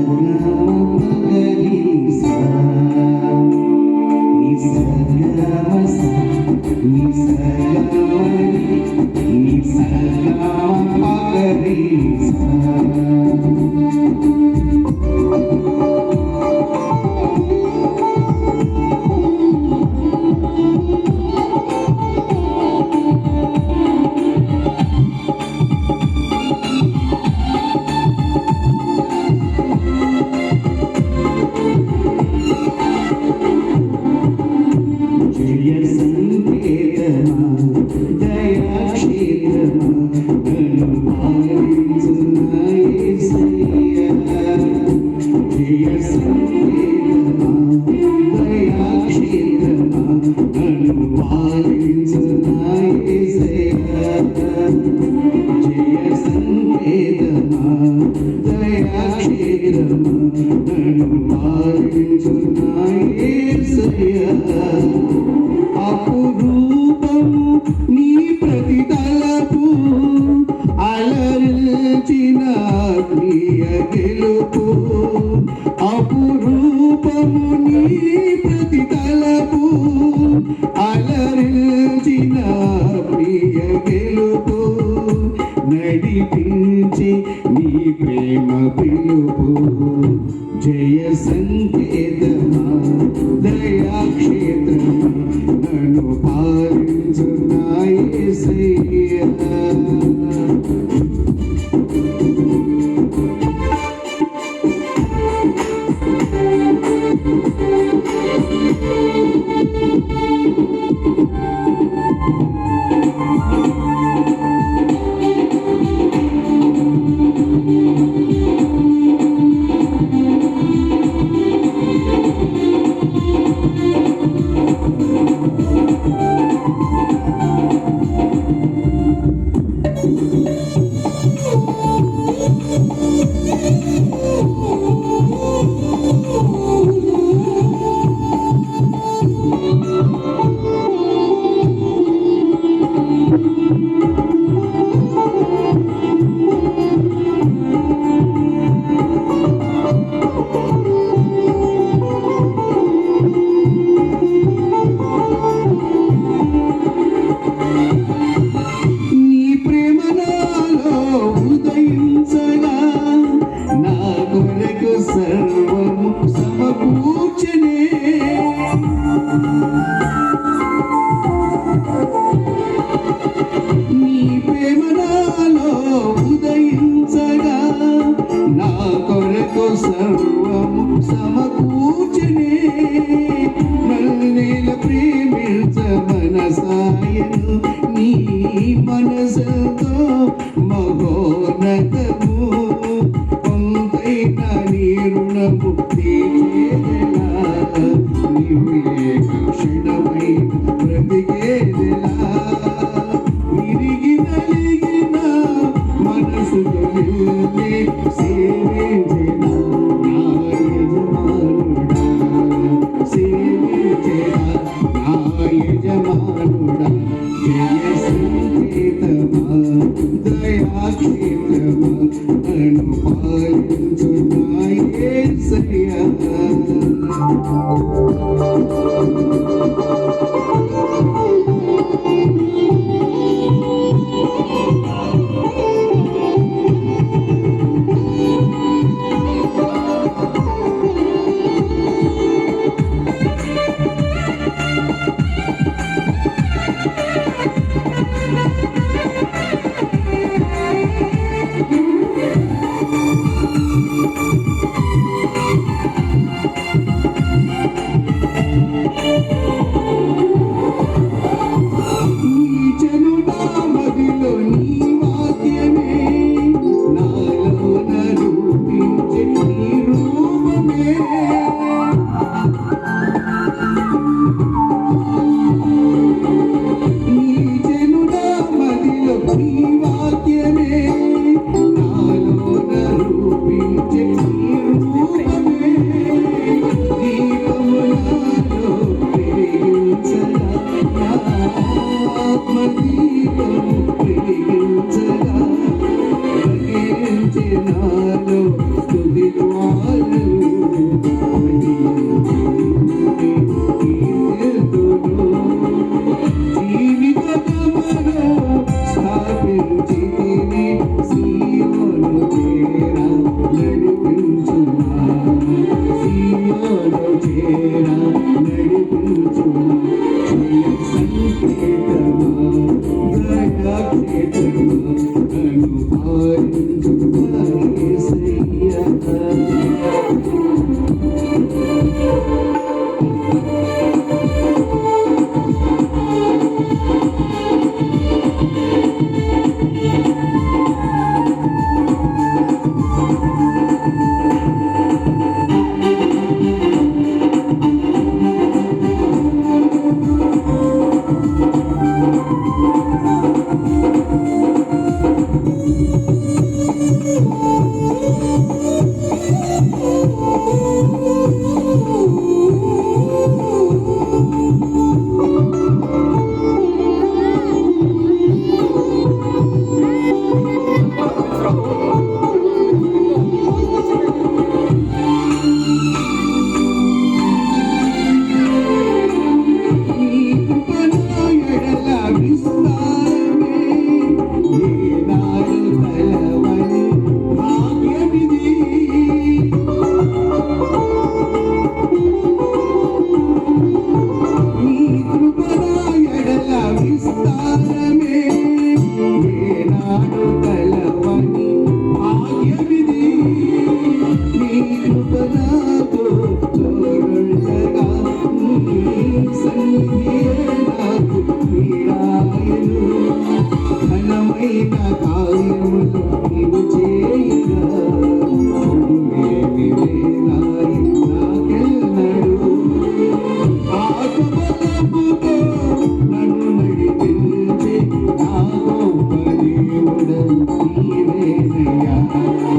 Hallelujah. అలరించిన ప్రియ గెలుపు. నడిపించి నీ ప్రేమ పిలుపు. జయ సంకేతమా దయాక్షేత్రమా నను పా சரியா alegria.